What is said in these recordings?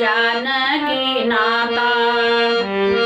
जानकी नाता।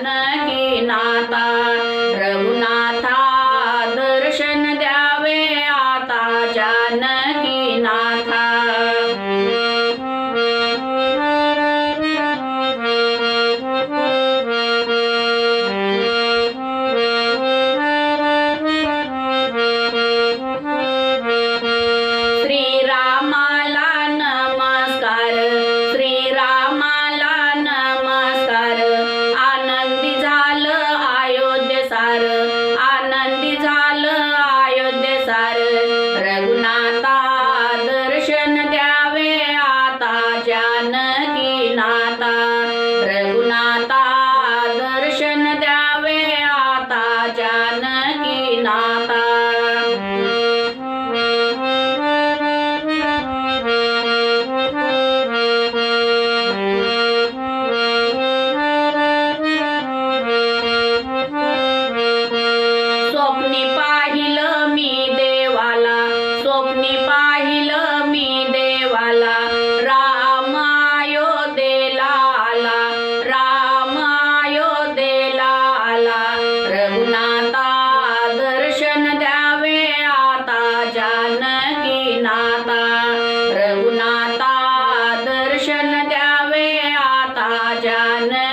nagi nata I Amen.